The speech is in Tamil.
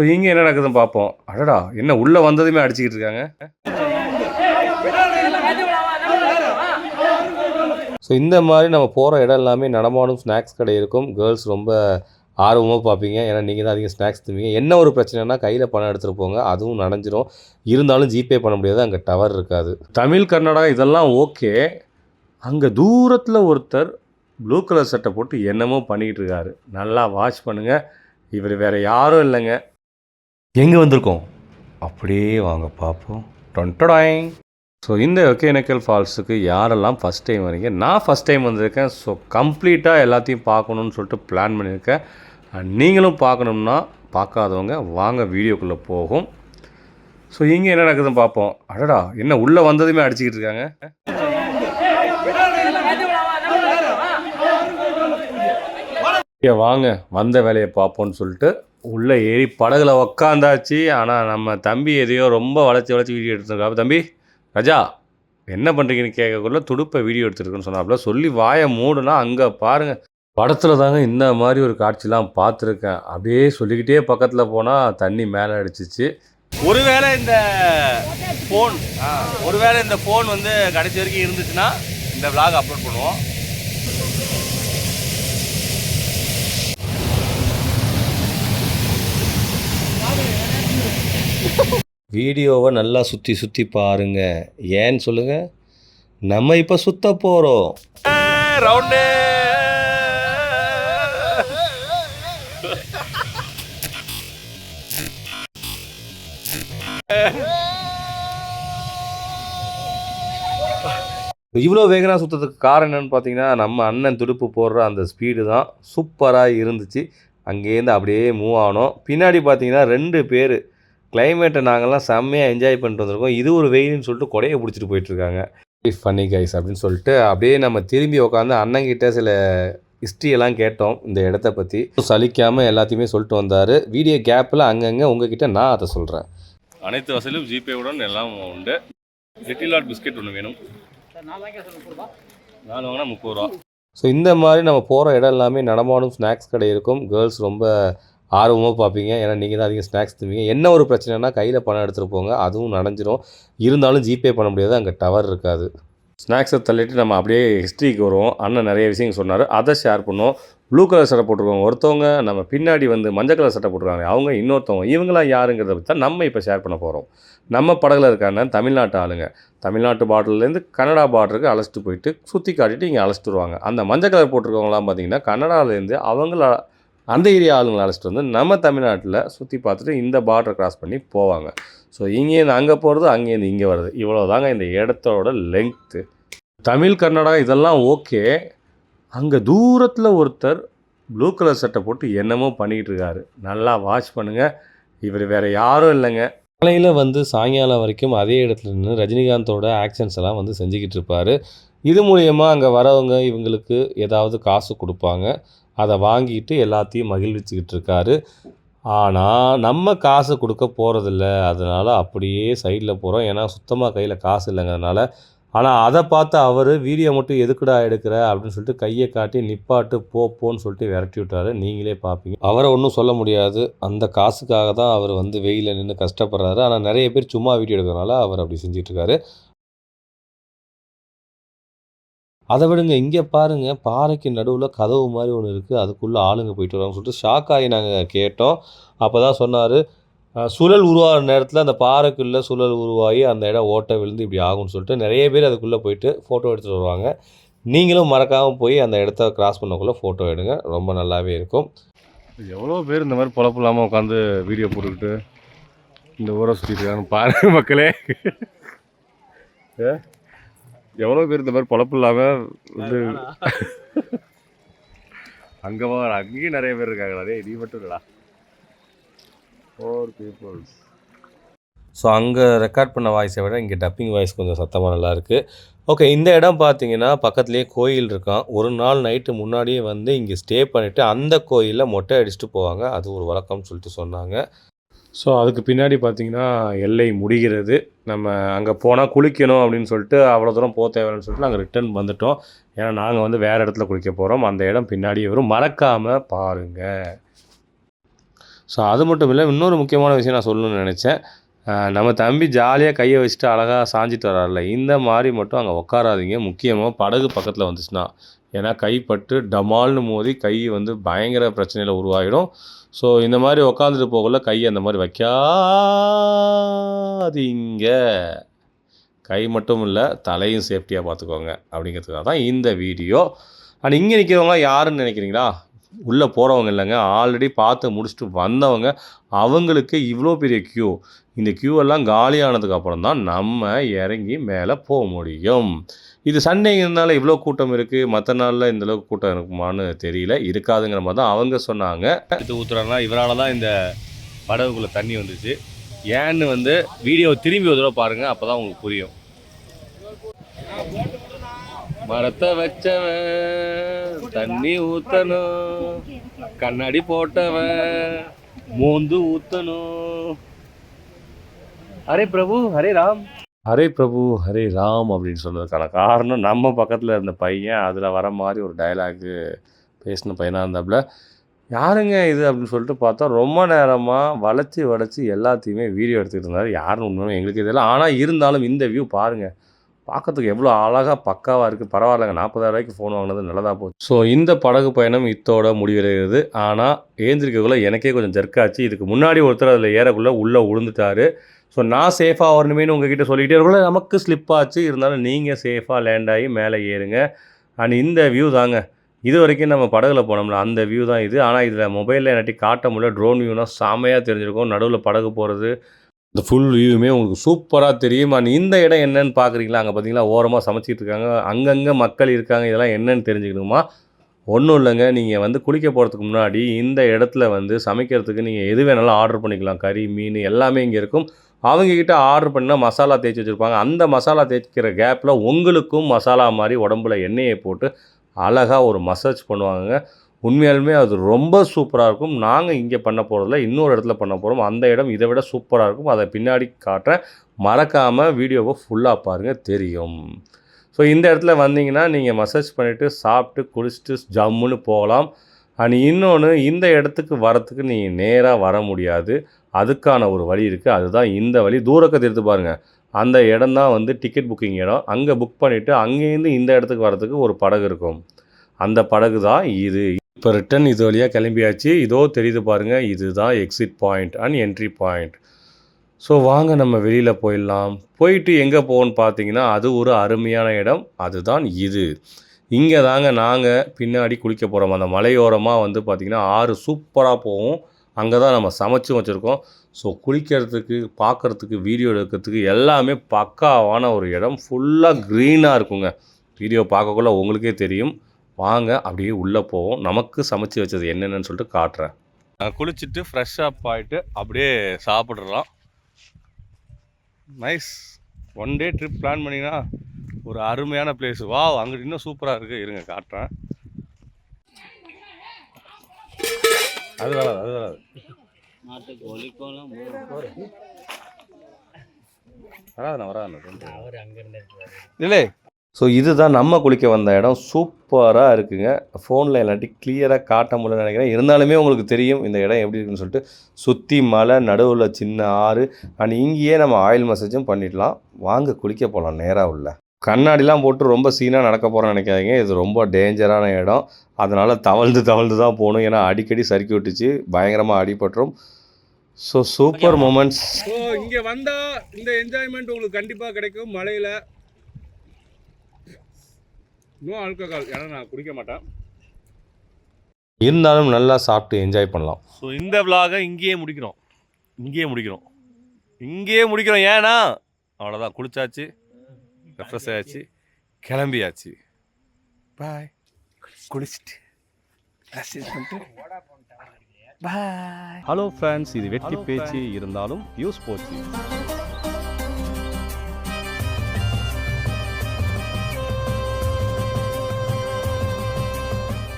ஸோ இங்கே என்ன நடக்குதுன்னு பார்ப்போம் அடடா என்ன உள்ளே வந்ததுமே அடிச்சுக்கிட்டு இருக்காங்க. ஸோ இந்த மாதிரி நம்ம போகிற இடம் எல்லாமே நடமாடும் ஸ்நாக்ஸ் கடை இருக்கும். கேர்ள்ஸ் ரொம்ப ஆர்வமாக பார்ப்பீங்க ஏன்னா நீங்கள் தான் அதிகம் ஸ்நாக்ஸ் தருவீங்க என்ன ஒரு பிரச்சனைனா கையில் பணம் எடுத்துகிட்டு போங்க. அதுவும் நனைஞ்சிரும். இருந்தாலும் ஜிபே பண்ண முடியாது. அங்கே டவர் இருக்காது. தமிழ் கர்நாடகா இதெல்லாம் ஓகே அங்கே தூரத்தில் ஒருத்தர் ப்ளூ கலர் சட்டை போட்டு என்னமோ பண்ணிக்கிட்டு இருக்காரு. நல்லா வாட்ச் பண்ணுங்கள் இவர் வேறு யாரும் இல்லைங்க. எங்கே வந்திருக்கோம்? அப்படியே வாங்க பார்ப்போம். டொன்டடாயிங் ஸோ இந்த ஒகேனக்கல் ஃபால்ஸுக்கு யாரெல்லாம் ஃபஸ்ட் டைம் வரீங்க நான் ஃபஸ்ட் டைம் வந்திருக்கேன். ஸோ கம்ப்ளீட்டாக எல்லாத்தையும் பார்க்கணுன்னு சொல்லிட்டு பிளான் பண்ணியிருக்கேன். நீங்களும் பார்க்கணும்னா பார்க்காதவங்க வாங்க வீடியோக்குள்ளே போகும். ஸோ இங்கே என்ன நடக்குதுன்னு பார்ப்போம். அடடா என்ன உள்ளே வந்ததுமே அடிச்சுக்கிட்டு இருக்காங்க. வாங்க வந்த வேலையை பார்ப்போம்னு சொல்லிட்டு உள்ளே ஏறி படகுல உக்காந்தாச்சு. ஆனால் நம்ம தம்பி எதையோ ரொம்ப வளைச்சி வளைச்சி வீடியோ எடுத்துருக்காப்ப தம்பி ரஜா என்ன பண்ணுறீங்கன்னு கேட்கக்குள்ள துடுப்பை வீடியோ எடுத்துருக்குன்னு சொன்னாப்புல சொல்லி வாயை மூடுனா அங்கே பாருங்கள் படத்தில் தாங்க இந்த மாதிரி ஒரு காட்சிலாம் பார்த்துருக்கேன். அப்படியே சொல்லிக்கிட்டே பக்கத்தில் போனால் தண்ணி மேலே அடிச்சிச்சு. ஒருவேளை இந்த ஃபோன் ஒருவேளை இந்த ஃபோன் வந்து கடைசி வரைக்கும் இருந்துச்சுன்னா இந்த vlog அப்லோட் பண்ணுவோம். வீடியோவை நல்லா சுற்றி சுற்றி பாருங்க. ஏன்னு சொல்லுங்கள் நம்ம இப்போ சுத்த போகிறோம் ரவுண்டு. இவ்வளோ வேகனாக சுற்றுறதுக்கு காரணம் என்னன்னு பார்த்தீங்கன்னா நம்ம அண்ணன் துடுப்பு போடுற அந்த ஸ்பீடு தான் சூப்பராக இருந்துச்சு. அங்கேருந்து அப்படியே மூவ் ஆனோம். பின்னாடி பார்த்தீங்கன்னா ரெண்டு பேர் கிளைமேட்டை நாங்கள்லாம் செம்மையாக என்ஜாய் பண்ணிட்டு வந்திருக்கோம். இது ஒரு வெயில்னு சொல்லிட்டு கொடையை பிடிச்சிட்டு போயிட்டுருக்காங்க ஃபன்னி கைஸ் அப்படின்னு சொல்லிட்டு அப்படியே நம்ம திரும்பி உட்காந்து அண்ணங்கிட்ட சில எல்லாம் கேட்டோம் இந்த இடத்த பற்றி சலிக்காமல் எல்லாத்தையுமே சொல்லிட்டு வந்தார். வீடியோ கேப்பில் அங்கங்கே உங்ககிட்ட நான் அதை சொல்கிறேன் அனைத்து வசதியும் ஜிபேவுடன் எல்லாம் உண்டு. லிட்டில் ஆட் பிஸ்கெட் ஒன்று வேணும். நாலு வாங்கினா முப்பது ரூபா. ஸோ இந்த மாதிரி நம்ம போகிற இடம் எல்லாமே நடமாடும் ஸ்நாக்ஸ் கடை இருக்கும். கேர்ள்ஸ் ரொம்ப ஆர்வமாக பார்ப்பீங்க. ஏன்னா நீங்கள் தான் அதிகம் ஸ்நாக்ஸ் தருவீங்க என்ன ஒரு பிரச்சனைனா கையில் பணம் எடுத்துகிட்டு போங்க. அதுவும் நனைஞ்சிரும் இருந்தாலும் ஜிபே பண்ண முடியாது. அங்கே டவர் இருக்காது. ஸ்நாக்ஸை தள்ளிட்டு நம்ம அப்படியே ஹிஸ்ட்ரிக்கு வருவோம். அண்ணன் நிறைய விஷயங்கள் சொன்னார். அதை ஷேர் பண்ணோம் ப்ளூ கலர் சட்டை போட்டிருக்கோம் ஒருத்தவங்க நம்ம பின்னாடி வந்து மஞ்சள் கலர் சட்டை போட்டிருக்காங்க அவங்க இன்னொருத்தவங்க இவங்களாம் யாருங்கிறத பற்றி தான் நம்ம இப்போ ஷேர் பண்ண போகிறோம் நம்ம படகுல இருக்கான தமிழ்நாட்டு ஆளுங்க. தமிழ்நாட்டு பார்டர்லேருந்து கனடா பார்டருக்கு அழைச்சிட்டு போயிட்டு சுற்றி காட்டிட்டு இங்கே அழைச்சிட்டு வருவாங்க. அந்த மஞ்சள் கலர் போட்டிருக்கவங்களாம் பார்த்தீங்கன்னா கனடாலேருந்து அவங்கள அந்த ஏரியா ஆளுங்களை அழைச்சிட்டு வந்து நம்ம தமிழ்நாட்டில் சுற்றி பார்த்துட்டு இந்த பார்டரை கிராஸ் பண்ணி போவாங்க. ஸோ இங்கேருந்து அங்கே போகிறது அங்கேருந்து இங்கே வருது இவ்வளோ தாங்க இந்த இடத்தோட லெங்க்த்து தமிழ் கர்நாடகா இதெல்லாம் ஓகே அங்கே தூரத்தில் ஒருத்தர் ப்ளூ கலர் சட்டை போட்டு என்னமோ பண்ணிக்கிட்டு இருக்காரு. நல்லா வாட்ச் பண்ணுங்கள் இவர் வேறு யாரும் இல்லைங்க. காலையில் வந்து சாயங்காலம் வரைக்கும் அதே இடத்துல நின்று ரஜினிகாந்தோட ஆக்ஷன்ஸ் எல்லாம் வந்து செஞ்சுக்கிட்டு இருப்பார். இது மூலயமா அங்கே வரவங்க இவங்களுக்கு ஏதாவது காசு கொடுப்பாங்க. அதை வாங்கிட்டு எல்லாத்தையும் மகிழ்விச்சுக்கிட்டு இருக்காரு. ஆனால் நம்ம காசு கொடுக்க போகிறதில்ல அதனால் அப்படியே சைடில் போகிறோம் ஏன்னா சுத்தமாக கையில் காசு இல்லைங்கிறதுனால ஆனால் அதை பார்த்து அவர் வீடியோ மட்டும் எதுக்குடா எடுக்கிற? அப்படின்னு சொல்லிட்டு கையை காட்டி நிப்பாட்டு போப்போன்னு சொல்லிட்டு விரட்டி விட்டாரு. நீங்களே பார்ப்பீங்க அவரை ஒன்றும் சொல்ல முடியாது. அந்த காசுக்காக தான் அவர் வந்து வெயிலில் நின்று கஷ்டப்படுறாரு. ஆனால் நிறைய பேர் சும்மா வீடியோ எடுக்கிறனால அவர் அப்படி செஞ்சிட்ருக்காரு. அதை விடுங்க இங்கே பாருங்கள் பாறைக்கு நடுவில் கதவு மாதிரி ஒன்று இருக்குது அதுக்குள்ளே ஆளுங்க போயிட்டு வராங்கன்னு சொல்லிட்டு ஷாக் ஆகி நாங்கள் கேட்டோம். அப்போ தான் சொன்னார் சுழல் உருவாகிற நேரத்தில் அந்த பாறைக்குள்ளே சுழல் உருவாகி அந்த இடம் ஓட்டை விழுந்து இப்படி ஆகும்னு சொல்லிட்டு நிறைய பேர் அதுக்குள்ளே போயிட்டு ஃபோட்டோ எடுத்துகிட்டு வருவாங்க. நீங்களும் மறக்காமல் போய் அந்த இடத்த கிராஸ் பண்ணக்குள்ளே ஃபோட்டோ எடுங்க. ரொம்ப நல்லாவே இருக்கும். எவ்வளோ பேர் இந்த மாதிரி பொழப்பு இல்லாமல் உட்காந்து வீடியோ போட்டுக்கிட்டு இந்த ஊரை சுற்றிட்டு இருக்காங்க பாருங்க மக்களே. ஏ? எவ்வளோ பேர் இந்த மாதிரி பொழப்பு இல்லாமல் வந்து அங்கே அங்கேயும் நிறைய பேர் இருக்காங்களா? டேய் நீ மட்டும் இல்லடா. ஃபோர் பீப்புள்ஸ் ஸோ அங்கே ரெக்கார்ட் பண்ண வாய்ஸை விட இங்கே டப்பிங் வாய்ஸ் கொஞ்சம் சத்தமாக நல்லா இருக்குது ஓகே இந்த இடம் பார்த்தீங்கன்னா பக்கத்துலேயே கோயில் இருக்கான். ஒரு நாள் நைட்டு முன்னாடியே வந்து இங்கே ஸ்டே பண்ணிவிட்டு அந்த கோயிலில் மொட்டை அடிச்சுட்டு போவாங்க. அது ஒரு வழக்கம்னு சொல்லிட்டு சொன்னாங்க. ஸோ அதுக்கு பின்னாடி பார்த்தீங்கன்னா எல்லை முடிகிறது. நம்ம அங்கே போனால் குளிக்கணும் அப்படின்னு சொல்லிட்டு அவ்வளோ தூரம் போக தேவைன்னு சொல்லிட்டு நாங்கள் ரிட்டர்ன் வந்துட்டோம். ஏன்னா நாங்கள் வந்து வேறு இடத்துல குளிக்க போகிறோம் அந்த இடம் பின்னாடியே வரும். மறக்காமல் பாருங்கள் ஸோ அது மட்டும் இல்லை இன்னொரு முக்கியமான விஷயம் நான் சொல்லணும்னு நினச்சேன். நம்ம தம்பி ஜாலியாக கையை வச்சுட்டு அழகாக சாஞ்சிட்டு வராருல இந்த மாதிரி மட்டும் அங்கே உட்காராதீங்க முக்கியமாக படகு பக்கத்தில் வந்துச்சுன்னா ஏன்னா கைப்பட்டு டமால்னு மோதி கை வந்து பயங்கர பிரச்சனையில் உருவாகிடும் ஸோ இந்த மாதிரி உக்காந்துட்டு போகல கையை அந்த மாதிரி வைக்காதீங்க. கை மட்டும் இல்லை தலையும் சேஃப்டியாக பார்த்துக்கோங்க அப்படிங்கிறதுக்காக தான் இந்த வீடியோ. அண்ட் இங்கே நிற்கிறவங்க யாருன்னு நினைக்கிறீங்களா? உள்ளே போகிறவங்க இல்லைங்க. ஆல்ரெடி பார்த்து முடிச்சுட்டு வந்தவங்க அவங்களுக்கு இவ்வளோ பெரிய க்யூ இந்த க்யூவெல்லாம் எல்லாம் காலியானதுக்கு அப்புறம் தான் நம்ம இறங்கி மேலே போக முடியும். இது சண்டேங்கிறதுனால இவ்வளோ கூட்டம் இருக்குது மற்ற நாளில் இந்த அளவுக்கு கூட்டம் இருக்குமான்னு தெரியல. இருக்காதுங்கிற மாதிரி தான் அவங்க சொன்னாங்க. இது ஊற்றுறாங்கன்னா இவரால் தான் இந்த படகுக்குள்ளே தண்ணி வந்துச்சு. ஏன்னு வந்து வீடியோ திரும்பி ஒரு தடவை பாருங்கள் அப்போ தான் உங்களுக்கு புரியும். மரத்தை வச்சவன் தண்ணி ஊற்றணும் கண்ணாடி போட்டவன் மோந்து ஊற்றணும் அரே பிரபு ஹரே ராம். ஹரே பிரபு ஹரே ராம் அப்படின்னு சொன்னதுக்கான காரணம் நம்ம பக்கத்தில் இருந்த பையன் அதில் வர மாதிரி ஒரு டைலாக்கு பேசின பையனாக இருந்தாப்புல யாருங்க இது? அப்படின்னு சொல்லிட்டு பார்த்தா ரொம்ப நேரமாக வளைச்சி வளைச்சி எல்லாத்தையுமே வீடியோ எடுத்துக்கிட்டு இருந்தார். யாருன்னு ஒன்று எங்களுக்கு தெரியல. ஆனால் இருந்தாலும் இந்த வியூ பாருங்கள் பார்க்கறதுக்கு எவ்வளோ அழகாக பக்காவாக இருக்குது பரவாயில்லைங்க. நாற்பதாயிரரூவாய்க்கு ஃபோன் வாங்கினது நல்லதாக போச்சு. ஸோ இந்த படகு பயணம் இத்தோட முடிவடைகிறது. ஆனால் ஏந்திரிக்கக்குள்ளே எனக்கே கொஞ்சம் ஜர்க்காச்சு. இதுக்கு முன்னாடி ஒருத்தர் அதில் ஏறக்குள்ளே உள்ளே உளுந்துட்டாரு ஸோ நான் சேஃபாக வரணுமேனு உங்ககிட்ட சொல்லிக்கிட்டே இருக்கக்குள்ள நமக்கு ஸ்லிப் ஆச்சு. இருந்தாலும் நீங்கள் சேஃபாக லேண்ட் ஆகி மேலே ஏறுங்க. அண்ட் இந்த வியூ தாங்க. இது வரைக்கும் நம்ம படகுல போனோம்ல அந்த வியூ தான் இது. ஆனால் இதில் மொபைலில் என்னாட்டி காட்ட முடியல. ட்ரோன் வியூனால் செமையாக தெரிஞ்சிருக்கும். நடுவில் படகு போகிறது இந்த ஃபுல் வியூவுமே உங்களுக்கு சூப்பராக தெரியும்? அண்ட் இந்த இடம் என்னன்னு பார்க்குறீங்களா அங்கே பார்த்தீங்களா ஓரமாக சமைச்சிட்டு இருக்காங்க. அங்கங்கே மக்கள் இருக்காங்க. இதெல்லாம் என்னன்னு தெரிஞ்சுக்கணுமா? ஒன்றும் இல்லைங்க. நீங்கள் வந்து குளிக்க போகிறதுக்கு முன்னாடி இந்த இடத்துல வந்து சமைக்கிறதுக்கு நீங்கள் எது வேணாலும் ஆர்டர் பண்ணிக்கலாம். கறி மீன் எல்லாமே இங்கே இருக்கும். அவங்கக்கிட்ட ஆர்டர் பண்ணால் மசாலா தேய்ச்சி வச்சுருப்பாங்க. அந்த மசாலா தேய்க்கிற கேப்பில் உங்களுக்கும் மசாலா மாதிரி உடம்புல எண்ணெயை போட்டு அழகாக ஒரு மசாஜ் பண்ணுவாங்க உண்மையாலுமே அது ரொம்ப சூப்பராக இருக்கும். நாங்கள் இங்கே பண்ண போகிறதில்ல இன்னொரு இடத்துல பண்ண போகிறோம் அந்த இடம் இதை விட சூப்பராக இருக்கும். அதை பின்னாடி காட்டுறேன் மறக்காமல் வீடியோவை ஃபுல்லாக பாருங்கள் தெரியும். ஸோ இந்த இடத்துல வந்தீங்கன்னா நீங்கள் மசாஜ் பண்ணிவிட்டு சாப்பிட்டு குளிச்சுட்டு ஜம்முன்னு போகலாம். அண்ட் இன்னொன்று இந்த இடத்துக்கு வரத்துக்கு நீங்கள் நேராக வர முடியாது. அதுக்கான ஒரு வழி இருக்குது அதுதான் இந்த வழி. தூரக்கத்தை எடுத்து பாருங்கள் அந்த இடம் தான் வந்து டிக்கெட் புக்கிங் இடம். அங்கே புக் பண்ணிவிட்டு அங்கேருந்து இந்த இடத்துக்கு வரத்துக்கு ஒரு படகு இருக்கும். அந்த படகு தான் இது. இப்போ ரிட்டன் இது வழியாக கிளம்பியாச்சு. இதோ தெரியுது பாருங்கள் இதுதான் exit point and entry point so வாங்க நம்ம வெளியில் போயிடலாம். போயிட்டு எங்கே போகணும்னு பார்த்தீங்கன்னா அது ஒரு அருமையான இடம். அதுதான் இது. இங்கே தாங்க நாங்கள் பின்னாடி குளிக்க போகிறோம் அந்த மலையோரமாக வந்து பார்த்திங்கன்னா ஆறு சூப்பராக போகும். அங்கே தான் நம்ம சமைச்சும் வச்சுருக்கோம். ஸோ குளிக்கிறதுக்கு பார்க்குறதுக்கு வீடியோ எடுக்கிறதுக்கு எல்லாமே பக்காவான ஒரு இடம். ஃபுல்லாக க்ரீனாக இருக்குங்க. வீடியோ பார்க்கக்குள்ள உங்களுக்கே தெரியும். வாங்க அப்படியே உள்ளே போவோம். நமக்கு சமைச்சு வச்சது என்னென்னு சொல்லிட்டு காட்டுறேன். குளிச்சுட்டு ஃப்ரெஷ் அப் ஆகிட்டு அப்படியே சாப்பிட்றலாம். Nice one day trip plan பண்ணிங்கன்னா ஒரு அருமையான பிளேஸ் வா அங்கிட்டு இன்னும் சூப்பராக இருக்குது இருங்க காட்டுறேன். அது வராது அது வராது. வராதுண்ணா வராதுண்ணா இல்லை ஸோ இதுதான் நம்ம குளிக்க வந்த இடம். சூப்பராக இருக்குங்க. ஃபோனில் இல்லாட்டி கிளியராக காட்ட முடியலன்னு நினைக்கிறேன். இருந்தாலுமே உங்களுக்கு தெரியும் இந்த இடம் எப்படி இருக்குன்னு சொல்லிட்டு. சுற்றி மலை நடுவில் சின்ன ஆறு. அண்ட் இங்கேயே நம்ம ஆயில் மசாஜும் பண்ணிடலாம். வாங்க குளிக்க போகலாம் நேராக உள்ள. கண்ணாடிலாம் போட்டு ரொம்ப சீனாக நடக்க போகிறோன்னு நினைக்காதீங்க. இது ரொம்ப டேஞ்சரான இடம். அதனால் தவழ்ந்து தவழ்ந்து தான் போகணும். ஏன்னா அடிக்கடி சறுக்கி விட்டுச்சு. பயங்கரமாக அடிபட்டுரும். ஸோ சூப்பர் மூமெண்ட்ஸ் ஸோ இங்கே வந்தால் இந்த என்ஜாய்மெண்ட் உங்களுக்கு கண்டிப்பாக கிடைக்கும். மலையில் இன்னும் ஆல்கஹால் ஏன்னா நான் குடிக்க மாட்டேன். இருந்தாலும் நல்லா சாப்பிட்டு என்ஜாய் பண்ணலாம். ஸோ இந்த விலாகை இங்கேயே முடிக்கிறோம். இங்கேயே முடிக்கிறோம். இங்கேயே முடிக்கிறோம். ஏன்னா அவ்வளோதான் குளிச்சாச்சு ரெஃப்ரெஷ் ஆயாச்சு கிளம்பியாச்சு. பாய் குளிச்சுட்டு ஹலோ ஃப்ரெண்ட்ஸ் இது வெட்டி பேச்சு. இருந்தாலும் யூஸ் போச்சு